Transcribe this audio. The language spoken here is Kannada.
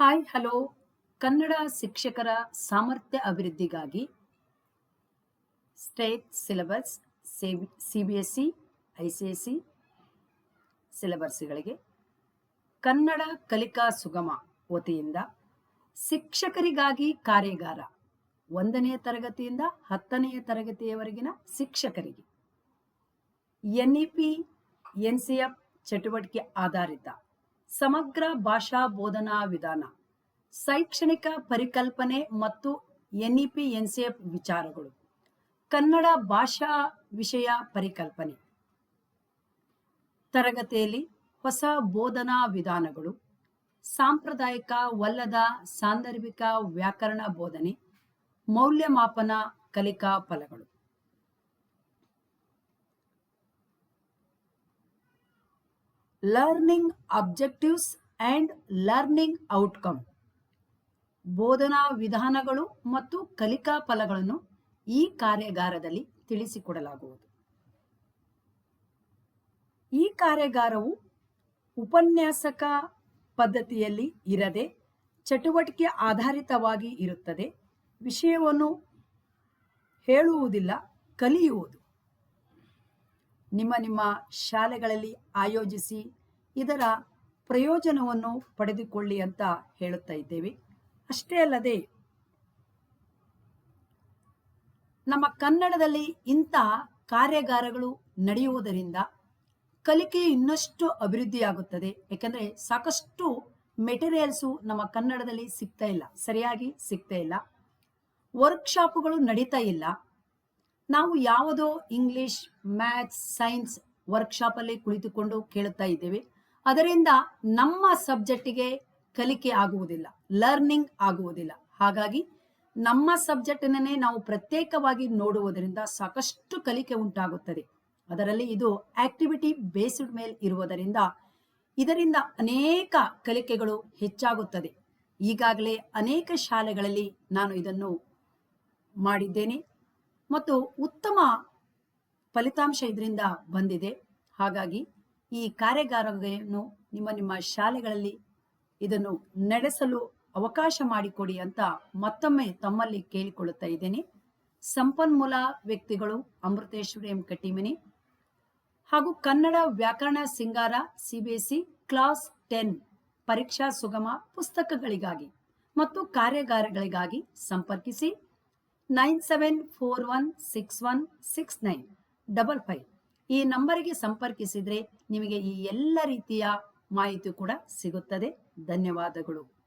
Hi, hello. ಕನ್ನಡ ಶಿಕ್ಷಕರ ಸಾಮರ್ಥ್ಯ ಅಭಿವೃದ್ಧಿಗಾಗಿ state syllabus C B S C I C S C ಸಿಲೆಬಸ್ಗಳಿಗೆ Kannada ಕಲಿಕಾ ಸುಗಮ ವತಿಯಿಂದ ಶಿಕ್ಷಕರಿಗಾಗಿ ಕಾರ್ಯಾಗಾರ ಒಂದನೆಯ ತರಗತಿಯಿಂದ ಹತ್ತನೆಯ ತರಗತಿಯವರೆಗಿನ ಶಿಕ್ಷಕರಿಗೆ N E P N C F ಚಟುವಟಿಕೆ ಆಧಾರಿತ ಸಮಗ್ರ ಭಾಷಾ ಬೋಧನಾ ವಿಧಾನ, ಶೈಕ್ಷಣಿಕ ಪರಿಕಲ್ಪನೆ ಮತ್ತು ಎನ್ಇಪಿ ಎನ್ಸಿಎಫ್ ವಿಚಾರಗಳು, ಕನ್ನಡ ಭಾಷಾ ವಿಷಯ ಪರಿಕಲ್ಪನೆ. ತರಗತಿಯಲ್ಲಿ ಹೊಸ ಬೋಧನಾ ವಿಧಾನಗಳು, ಸಾಂಪ್ರದಾಯಿಕ ವಲ್ಲದ ಸಾಂದರ್ಭಿಕ ವ್ಯಾಕರಣ ಬೋಧನೆ, ಮೌಲ್ಯಮಾಪನ ಕಲಿಕಾ ಫಲಗಳು. Learning objectives and learning outcome ಬೋಧನಾ ವಿಧಾನಗಳು ಮತ್ತು ಕಲಿಕಾ ಫಲಗಳನ್ನು ಈ ಕಾರ್ಯಾಗಾರದಲ್ಲಿ ತಿಳಿಸಿಕೊಡಲಾಗುವುದು. ಈ ಕಾರ್ಯಾಗಾರವು ಉಪನ್ಯಾಸಕ ಪದ್ಧತಿಯಲ್ಲಿ ಇರದೆ ಚಟುವಟಿಕೆ ಆಧಾರಿತವಾಗಿ ಇರುತ್ತದೆ. ವಿಷಯವನ್ನು ಹೇಳುವುದಿಲ್ಲ, ಕಲಿಯುವುದು. ನಿಮ್ಮ ನಿಮ್ಮ ಶಾಲೆಗಳಲ್ಲಿ ಆಯೋಜಿಸಿ ಇದರ ಪ್ರಯೋಜನವನ್ನು ಪಡೆದುಕೊಳ್ಳಿ ಅಂತ ಹೇಳುತ್ತಾ ಇದ್ದೇವೆ. ಅಷ್ಟೇ ಅಲ್ಲದೆ ನಮ್ಮ ಕನ್ನಡದಲ್ಲಿ ಇಂಥ ಕಾರ್ಯಾಗಾರಗಳು ನಡೆಯುವುದರಿಂದ ಕಲಿಕೆ ಇನ್ನಷ್ಟು ಅಭಿವೃದ್ಧಿಯಾಗುತ್ತದೆ. ಯಾಕಂದ್ರೆ ಸಾಕಷ್ಟು ಮೆಟೀರಿಯಲ್ಸು ನಮ್ಮ ಕನ್ನಡದಲ್ಲಿ ಸಿಗ್ತಾ ಇಲ್ಲ. ಸರಿಯಾಗಿ ಸಿಗ್ತಾ ಇಲ್ಲ. ವರ್ಕ್ಶಾಪ್ಗಳು ನಡೀತಾ ಇಲ್ಲ. ನಾವು ಯಾವುದೋ ಇಂಗ್ಲಿಷ್, ಮ್ಯಾಥ್ಸ್, ಸೈನ್ಸ್ ವರ್ಕ್ಶಾಪಲ್ಲಿ ಕುಳಿತುಕೊಂಡು ಕೇಳುತ್ತಾ ಇದ್ದೇವೆ. ಅದರಿಂದ ನಮ್ಮ ಸಬ್ಜೆಕ್ಟಿಗೆ ಕಲಿಕೆ ಆಗುವುದಿಲ್ಲ, ಲರ್ನಿಂಗ್ ಆಗುವುದಿಲ್ಲ. ಹಾಗಾಗಿ ನಮ್ಮ ಸಬ್ಜೆಕ್ಟಿನನ್ನೇ ನಾವು ಪ್ರತ್ಯೇಕವಾಗಿ ನೋಡುವುದರಿಂದ ಸಾಕಷ್ಟು ಕಲಿಕೆ ಉಂಟಾಗುತ್ತದೆ. ಅದರಲ್ಲಿ ಇದು ಆಕ್ಟಿವಿಟಿ ಬೇಸ್ಡ್ ಮೇಲೆ ಇರುವುದರಿಂದ ಇದರಿಂದ ಅನೇಕ ಕಲಿಕೆಗಳು ಹೆಚ್ಚಾಗುತ್ತದೆ. ಈಗಾಗಲೇ ಅನೇಕ ಶಾಲೆಗಳಲ್ಲಿ ನಾನು ಇದನ್ನು ಮಾಡಿದ್ದೇನೆ. ಮತ್ತು ಉತ್ತಮ ಫಲಿತಾಂಶ ಇದರಿಂದ ಬಂದಿದೆ. ಹಾಗಾಗಿ ಈ ಕಾರ್ಯಾಗಾರವನ್ನು ನಿಮ್ಮ ನಿಮ್ಮ ಶಾಲೆಗಳಲ್ಲಿ ಇದನ್ನು ನಡೆಸಲು ಅವಕಾಶ ಮಾಡಿಕೊಡಿ ಅಂತ ಮತ್ತೊಮ್ಮೆ ತಮ್ಮಲ್ಲಿ ಕೇಳಿಕೊಳ್ಳುತ್ತಾ ಇದ್ದೇನೆ. ಸಂಪನ್ಮೂಲ ವ್ಯಕ್ತಿಗಳು ಅಮೃತೇಶ್ವರಿ ಎಂ ಕಟ್ಟಿಮನಿ ಹಾಗೂ ಕನ್ನಡ ವ್ಯಾಕರಣ ಸಿಂಗಾರ ಸಿಬಿಎಸ್ಇ ಕ್ಲಾಸ್ ಟೆನ್ ಪರೀಕ್ಷಾ ಸುಗಮ ಪುಸ್ತಕಗಳಿಗಾಗಿ ಮತ್ತು ಕಾರ್ಯಾಗಾರಗಳಿಗಾಗಿ ಸಂಪರ್ಕಿಸಿ nine seven four one six one six nine double five ಈ ನಂಬರಿಗೆ ಸಂಪರ್ಕಿಸಿದರೆ ನಿಮಗೆ ಈ ಎಲ್ಲ ರೀತಿಯ ಮಾಹಿತಿ ಕೂಡ ಸಿಗುತ್ತದೆ. ಧನ್ಯವಾದಗಳು.